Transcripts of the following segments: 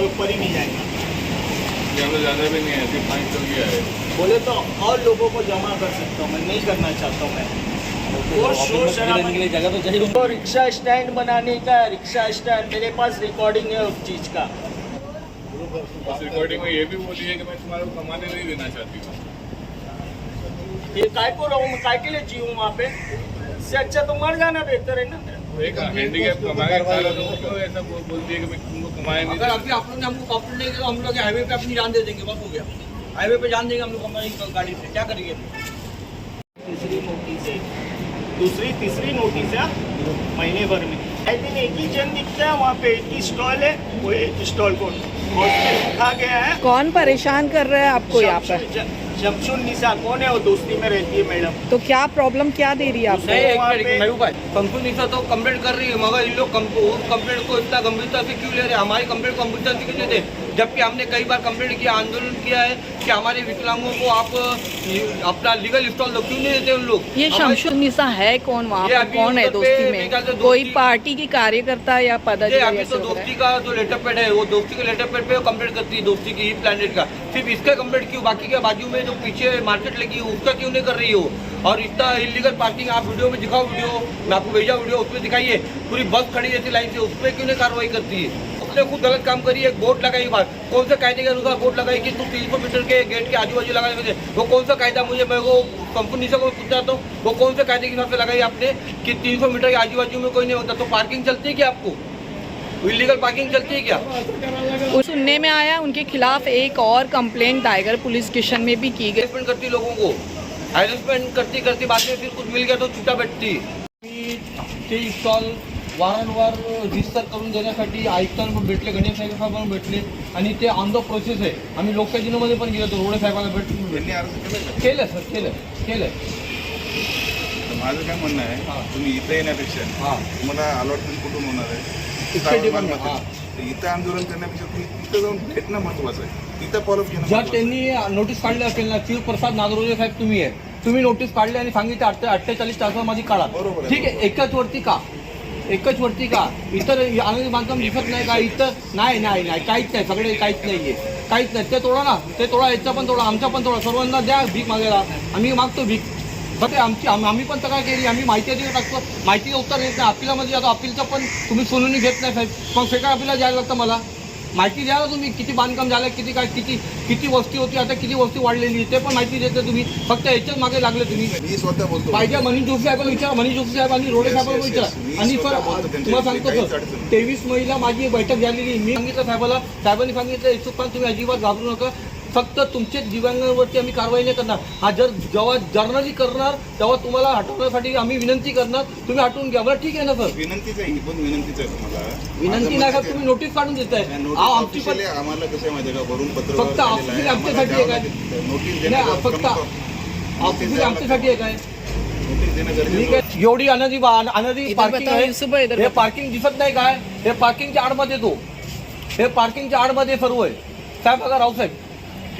तो ऊपर ही मिल जाएगा। ज़्यादा भी नहीं है सिर्फ़ पाँच सौ की है। बोले तो और लोगों को जमा कर सकता हूँ मैं नहीं करना चाहता हूँ मैं। और शोर शराबा जगह तो चाहिए तो रिक्शा स्टैंड बनाने का रिक्शा स्टैंड मेरे पास रिकॉर्डिंग है उस चीज़ का। उस रिकॉर्डिंग में ये भी बोली है कि मैं तुम्हारे को कमाने नहीं देना चाहती हूँ। ये काय को रहूँ मैं काय के लिए जीऊँ वहाँ पे? इससे अच्छा तो मर जाना बेहतर है ना तो एक हैंडीकैप कमा के खा रहा था क्यों ऐसा बोलती है कि मैं तुमको कमाया नहीं। अगर अभी आप लोग ने हमको कॉपरेट नहीं किया तो हम लोग हाईवे पे अपनी जान दे देंगे बस हो गया। हाईवे पे जान देंगे हम लोग हमारी गाड़ी से। क्या करेंगे? तीसरी नोटिस है। दूसरी तीसरी नोटिस है महीने भर में। आई दिन एक ही जन दिखता है वहाँ पे एक ही स्टॉल है वो एक स्टॉल को और लिखा गया है। कौन परेशान कर रहा है आपको यहाँ पर? शमशुल- निशा कौन है वो दोस्ती में रहती है मैडम? तो क्या प्रॉब्लम क्या दे रही है आपको? नहीं एक वहाँ मिनट पे- भाई कंपनी निशा तो कंप्लेंट कर रही है मगर इन लोग कम- उस कंप्लेंट को इतना गंभीरता से क्यों ले रहे हैं? हमारी कंप्लेंट को गंभीरता से क्यों लेते जबकि हमने कई बार कंप्लेंट किया आंदोलन किया है कि हमारे विकलांगों को आप अपना लीगल स्टॉल दो क्यों नहीं देते उन लोग? ये हमारे- शमशुल निसा है कौन वहाँ ये कौन है दोस्ती में? कोई पार्टी की कार्यकर्ता या पदाधिकारी तो दोस्ती है? का जो लेटर पैड है वो दोस्ती के लेटर पैड पे कंप्लेंट करती है दोस्ती की प्लानट का। सिर्फ़ इसका कंप्लेंट क्यों बाकी के बाजू में जो पीछे मार्केट लगी है, उसका क्यों नहीं कर रही हो? और इतना इलीगल पार्किंग आप वीडियो में दिखाओ वीडियो, मैं आपको भेजा वीडियो, उसमें दिखाइए, पूरी बस खड़ी रहती लाइन से उस पर क्यों नहीं कार्रवाई करती है? उसने खुद गलत काम करी है बोर्ड लगाई बात, कौन सा कायदे के अनुसार बोर्ड लगाई कि तू तीन सौ मीटर के गेट के आजू बाजू लगाने में वो कौन सा कायदा मुझे, मैं वो कंपनी से को पूछना चाहता हूँ वो कौन सा कायदे के हिसाब से लगाई आपने कि तीन सौ मीटर के आजू बाजू में कोई नहीं होता तो पार्किंग चलती है क्या आपको? इलीगल पार्किंग चलती है क्या? सुनने में आया उनके खिलाफ एक और कंप्लेंट टाइगर पुलिस स्टेशन में भी की गई। करती लोगों को। हॅरेसमेंट करती करती बाद में फिर कुछ मिल गया तो छुट्टा भेटती मी ते स्टॉल वारंवार रिजिस्टर करून देण्यासाठी आयुक्तांना भेटले गणेश साहेब साहेबांना भेटले. आणि ते ऑन द प्रोसेस आहे. आम्ही लोकशाही दिनामध्ये पण गेलो होतो रोडे साहेबांना अर्ज़ केला का? केलं सर केलं केलं माझं काय म्हणणं हा. आहे तुम्ही इथं येण्यापेक्षा हाँ. तुम्हाला अलॉटमेंट कुठून होणार आहे? इथे स्थावर ठिकाणी, मालमत्ता. तर इथं आंदोलन करण्यापेक्षा तुम्ही तिथं जाऊन भेटणं महत्वाचं आहे. तिथं फॉलोअप घेणं जर. त्यांनी नोटीस काढली असेल ना शिवप्रसाद नागरोजे साहेब तुम्ही आहे. तुम्ही नोटीस काढली आणि सांगितलं अठ्ठे अठ्ठेचाळीस तासामध्ये काढा. बरोबर ठीक आहे एकच वरती का? एकच वरती का? इतर आनंदी बांधकाम दिसत नाही का? इतर नाही नाही नाही काहीच नाही सगळे काहीच नाहीये. काहीच नाही. ते तोडा ना ते तोडा याचा पण तोडा आमचा पण तोडा. सर्वांना द्या भीक मागायला. आम्ही मागतो भीक. फक्त आमची आम- आम्ही पण तक्रार केली? आम्ही माहिती अधिक टाकतो. माहिती उत्तर येत नाही. अपिलामध्ये जातो. अपिलचं पण तुम्ही सुनावणी घेत नाही साहेब. मग सेकंड अपिला द्यायला लागतं मला. माहिती द्या ना तुम्ही. किती बांधकाम झालं किती काय किती किती वस्ती होती आता किती वस्ती वाढलेली ते पण माहिती देते तुम्ही. फक्त याच्याच मागे लागले तुम्ही. मी स्वतः बोलतो. पाहिजे मनीष जोशी साहेबांना विचारा. मनीष जोशी साहेब आणि रोडे साहेबांना विचारा. आणि सर तुम्हाला सांगतो सर. तेवीस महिला माझी बैठक झालेली. मी सांगितलं साहेबाला. साहेबांनी सांगितलं यशोपान तुम्ही अजिबात घाबरू नका. फक्त तुमचे दिव्यांगांवरती आम्ही कारवाई नाही करणार. हा जर जेव्हा जर्नली करणार तेव्हा तुम्हाला हटवण्यासाठी आम्ही विनंती करणार. तुम्ही हटवून घ्या. बरं ठीक आहे ना सर? विनंतीच आहे ही पण विनंतीच आहे तुम्हाला? विनंती नाही का? तुम्ही नोटीस काढून देताय. अहो, नोटीस आमची पण आम्हाला कसं आहे माहिती आहे का? वरून पत्र फक्त आलेलं आहे. आम्हाला आमच्यासाठी द्यावं आहे. लागेल. नोटीस नाही फक्त ऑफिस आमच्यासाठी आहे. काय नोटीस देणं गरजेचं ठीक होतं. आहे एवढी अनादी अनादी इधर पार्किंग बताओ, आहे. युसुफ भाई, इधर हे बताओ. पार्किंग दिसत नाही काय? हे पार्किंगच्या आडमध्ये तो. हे पार्किंगच्या आडमध्ये सर्व आहे. साहेब बघा राव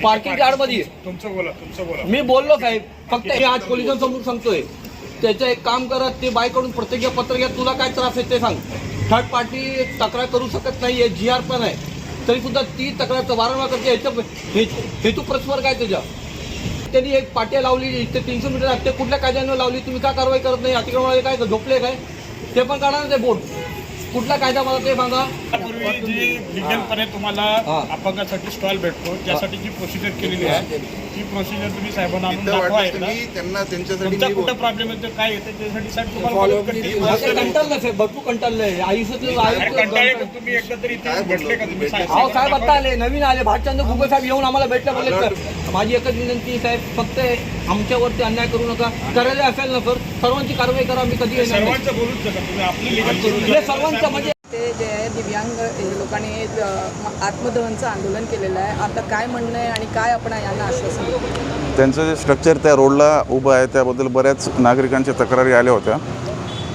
साहेब पार्किंगच्या आडमध्ये आहे. तुमचं बोला तुमचं बोला. मी बोललो साहेब फक्त हे आज पोलिसांसमोर सांगतोय. त्याचं एक काम करा ते बायकडून प्रत्येक पत्र घ्या तुला काय त्रास आहे ते सांग. थर्ड पार्टी तक्रार करू शकत नाही जी आर पण आहे. तरी सुद्धा ती तक्रार वारंवार करते याचं हे- हेतू प्रश्न काय त्याच्या त्यांनी एक पाट्या लावली ते तीनशे मीटर ते कुठल्या कायद्यानं लावली तुम्ही का कारवाई करत नाही? अतिक्रमण काय झोपले काय? ते पण काढा ना ते बोर्ड. कुठला कायदा मला ते सांगा पूर्वी जी लिगलपणे तुम्हाला. अपंगासाठी स्टॉल भेटतो त्यासाठी जी प्रोसिजर केलेली आहे ती प्रोसिजर तुम्ही साहेबांना आणून इथं दाखवा वाटलं एकदा. तुम्ही त्यांना त्यांच्यासाठी कुठं. प्रॉब्लेम येतो काय येतं त्यासाठी साहेब तुम्हाला कंटाळलं साहेब भरपूर कंटाळलंय आयुष्यातलं अरे कंटाळे आयुष्य तर तुम्ही एकदा तरी? भेटले का तुम्ही साहेब आता साहेब आले नवीन आले भाटचंद गुगे साहेब येऊन आम्हाला भेटले बोलले सर माझी एकच विनंती आहे, साहेब फक्त आमच्यावरती अन्याय करू नका करायला असेल ना सर सर्वांची कारवाई करा मी कधी येणार नाही. सर्वांचं बोलूच नका तुम्ही आपली लिगल करून सर्वांचं म्हणजे ते जे आहे दिव्यांग हे लोकांनी आत्मदहनचं आंदोलन केलेलं आहे. आता काय म्हणणं आहे आणि काय आपण यांना आश्वासन त्यांचं जे स्ट्रक्चर त्या रोडला उभं आहे त्याबद्दल बऱ्याच नागरिकांच्या तक्रारी आल्या होत्या.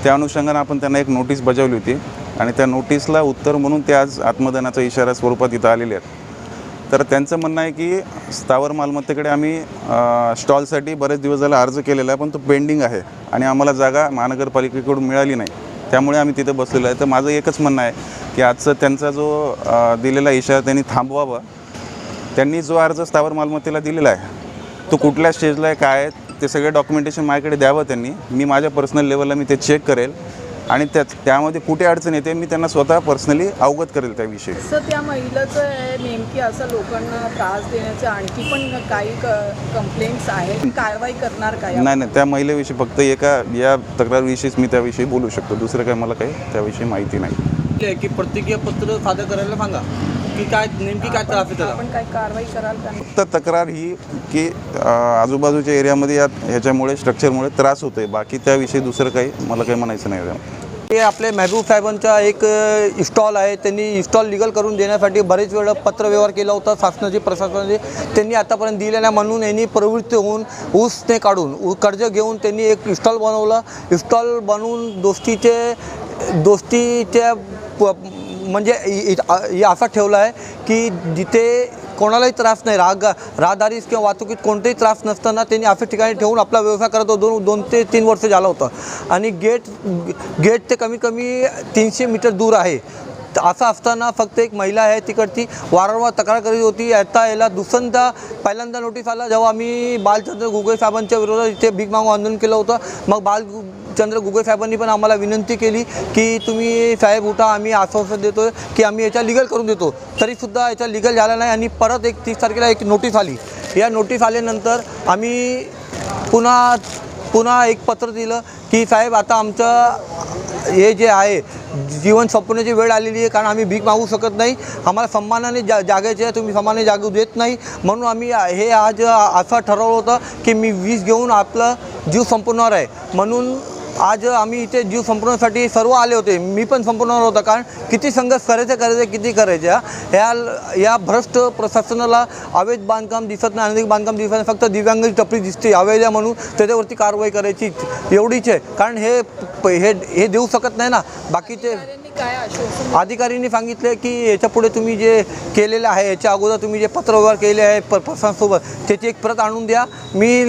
त्या अनुषंगानं आपण त्यांना एक नोटीस बजावली होती. आणि त्या नोटीसला उत्तर म्हणून ते आज आत्मदानाचा इशारा स्वरूपात इथं आलेले आहेत. तर त्यांचं म्हणणं आहे की स्थावर मालमत्तेकडे आम्ही स्टॉलसाठी बरेच दिवस झाला अर्ज केलेला आहे पण तो पेंडिंग आहे. आणि आम्हाला जागा महानगरपालिकेकडून मिळाली नाही. त्यामुळे आम्ही तिथे बसलेलो आहे. तर माझं एकच म्हणणं आहे की आजचं त्यांचा जो दिलेला इशारा त्यांनी थांबवावा. त्यांनी जो अर्ज स्थावर मालमत्तेला दिलेला आहे तो कुठल्या स्टेजला आहे काय आहे ते सगळे डॉक्युमेंटेशन माझ्याकडे द्यावं त्यांनी. मी माझ्या पर्सनल लेवलला मी ते चेक करेल. आणि त्या त्यामध्ये कुठे अडचण येते मी त्यांना स्वतः पर्सनली अवगत करेल त्याविषयी सर त्या महिलेचं आहे नेमकी असं लोकांना त्रास देण्याच्या आणखी पण काही कंप्लेंट्स आहेत? कारवाई करणार काय नाही नाही त्या महिलेविषयी फक्त एका या तक्रारविषयीच मी त्याविषयी बोलू शकतो. दुसरं काय मला काही त्याविषयी माहिती नाही. आहे की प्रत्येकीय पत्र सादर करायला सांगा. की काय नेमकी काय त्रास आपण काय कारवाई कराल का? फक्त तक्रार ही की अ, आजूबाजूच्या एरियामध्ये या ह्याच्यामुळे स्ट्रक्चरमुळे त्रास होतो आहे बाकी त्याविषयी दुसरं काही मला काही म्हणायचं नाही आहे. हे आपले महबूब साहेबांचा एक स्टॉल आहे. त्यांनी स्टॉल लिगल करून देण्यासाठी बरेच वेळा पत्रव्यवहार केला होता शासनाचे प्रशासनाचे. त्यांनी आतापर्यंत दिले नाही म्हणून यांनी प्रवृत्ती होऊन ऊसने काढून ऊ कर्ज घेऊन त्यांनी एक स्टॉल बनवला. स्टॉल बनवून दोस्तीचे दोस्तीच्या प- म्हणजे हे असा ठेवला आहे की जिथे कोणालाही त्रास नाही राग राहदारीस किंवा वाहतुकीत कोणताही त्रास नसताना त्यांनी अशा ठिकाणी ठेवून आपला व्यवसाय करत होतो. दोन दोन ते तीन वर्ष झालं होतं. आणि गेट गेट ते कमीत कमी तीनशे मीटर दूर आहे. असं असताना फक्त एक महिला आहे तिकडची वारंवार तक्रार करीत होती. आता याला दुसऱ्यांदा पहिल्यांदा नोटीस आला. जेव्हा आम्ही बालचंद्र गुगळे साहेबांच्या विरोधात इथे भीक मागून आंदोलन केलं होतं. मग बाल चंद्र गुगे साहेबांनी पण आम्हाला विनंती केली की तुम्ही साहेब उठा आम्ही आश्वासन देतो की आम्ही याच्या लिगल करून देतो. तरीसुद्धा याच्या लिगल झाला नाही आणि परत एक तीस तारखेला एक नोटीस आली. या नोटीस आल्यानंतर आम्ही पुन्हा पुन्हा एक पत्र दिलं की साहेब आता आमचं हे जे आहे जीवन संपवण्याची वेळ आलेली आहे कारण आम्ही भीक मागू शकत नाही. आम्हाला सन्मानाने जा जागायचे आहे तुम्ही सन्मानाने जागू देत नाही. म्हणून आम्ही हे आज असं ठरवलं होतं की मी वीज घेऊन आपलं जीव संपवणार आहे. म्हणून आज आम्ही इथे जीव संपवण्यासाठी सर्व आले होते. मी पण संपवणार होता कारण किती संघर्ष करायचे करायचे किती करायचे हा? ह्या या भ्रष्ट प्रशासनाला अवैध बांधकाम दिसत नाही अनधिक बांधकाम दिसत नाही फक्त दिव्यांगाची टपरी दिसते अवैध म्हणून त्याच्यावरती कारवाई करायची एवढीच आहे. कारण हे प- हे हे देऊ शकत नाही ना. बाकीचे अधिकाऱ्यांनी सांगितले की याच्यापुढे तुम्ही जे केलेलं आहे याच्या अगोदर तुम्ही जे पत्रव्यवहार केले आहे प्रशासनासोबत त्याची एक प्रत आणून द्या. मी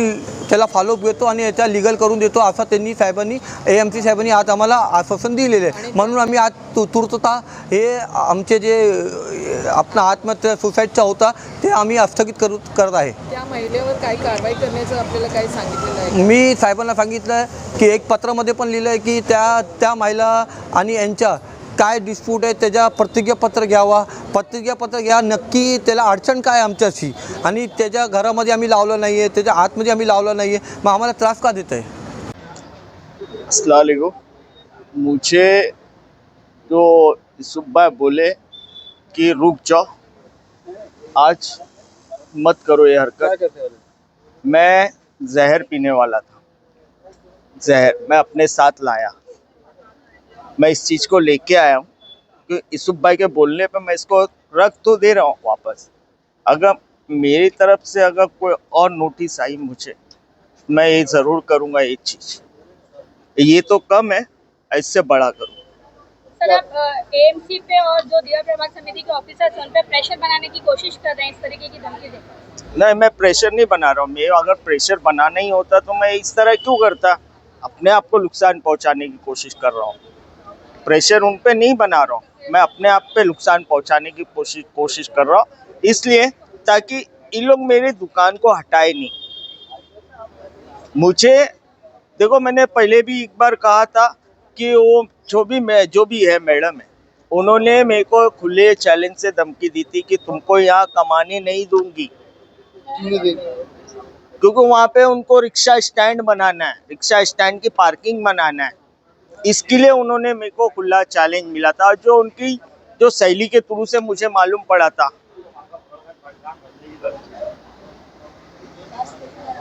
त्याला फॉलोअप घेतो आणि याच्या लिगल करून देतो असं त्यांनी साहेबांनी ए एम सी साहेबांनी आज आम्हाला आश्वासन दिलेले आहे. म्हणून आम्ही आज तु तुर्तता हे आमचे जे अ, आपला आत्महत्या सुसाईडचा होता ते आम्ही स्थगित करू करत आहे. त्या महिलेवर काय कारवाई करण्याचं आपल्याला काय सांगितलेलं आहे? मी साहेबांना सांगितलं की एक पत्रामध्ये पण लिहिलं आहे की त्या त्या महिला आणि यांच्या काय डिस्प्यूट आहे त्याच्या प्रतिज्ञापत्र घ्यावा प्रतिज्ञापत्र घ्या नक्की त्याला अडचण काय आमच्याशी? आणि त्याच्या घरामध्ये आम्ही लावलं नाही आहे त्याच्या आतमध्ये आम्ही लावलं नाही आहे मग आम्हाला त्रास का देत आहे मुझे तो सुब्बा बोले कि रुक जाओ। आज मत करो ये हरकत। मैं जहर पीने वाला था। जहर मैं अपने साथ लाया। मैं इस चीज़ को लेके आया हूँ। कि इसुफ भाई के बोलने पे मैं इसको रख तो दे रहा हूँ वापस। अगर मेरी तरफ़ से अगर कोई और नोटिस आई मुझे मैं ये ज़रूर करूँगा एक चीज़। ये तो कम है इससे बड़ा करूँ। सर आप एएमसी पे और जो दिया प्रभाग समिति के ऑफिसर्स उन पे प्रेशर बनाने की कोशिश कर रहे हैं इस तरीके की धमकी देकर। नहीं मैं प्रेशर नहीं बना रहा हूँ। मैं अगर प्रेशर बनाना ही होता तो मैं इस तरह क्यों करता? अपने आप को नुकसान पहुँचाने की कोशिश कर रहा हूँ। प्रेशर उन पे नहीं बना रहा हूँ। मैं अपने आप पे नुकसान पहुँचाने की कोशिश कोशिश कर रहा हूँ। इसलिए ताकि इन लोग मेरी दुकान को हटाए नहीं। मुझे देखो मैंने पहले भी एक बार कहा था कि वो जो भी मैं जो भी है मैडम है उन्होंने मेरे को खुले चैलेंज से धमकी दी थी कि तुमको यहाँ कमाने नहीं दूँगी। क्योंकि वहाँ पे उनको रिक्शा स्टैंड बनाना है रिक्शा स्टैंड की पार्किंग बनाना है। इसके लिए उन्होंने मेरे को खुला चैलेंज मिला था जो उनकी जो शैली के थ्रू से मुझे मालूम पड़ा था।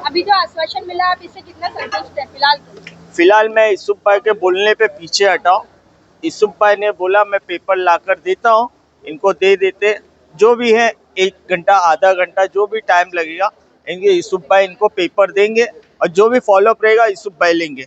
अभी जो आश्वासन मिला आप इससे कितना संतुष्ट है फ़िलहाल? फ़िलहाल मैं यूसुफ भाई के बोलने पे पीछे हटा हूँ। यूसुफ भाई ने बोला मैं पेपर ला कर देता हूँ इनको दे देते जो भी है एक घंटा आधा घंटा जो भी टाइम लगेगा इनके यूसुफ भाई इनको पेपर देंगे और जो भी फॉलोअप रहेगा यूसुफ भाई लेंगे।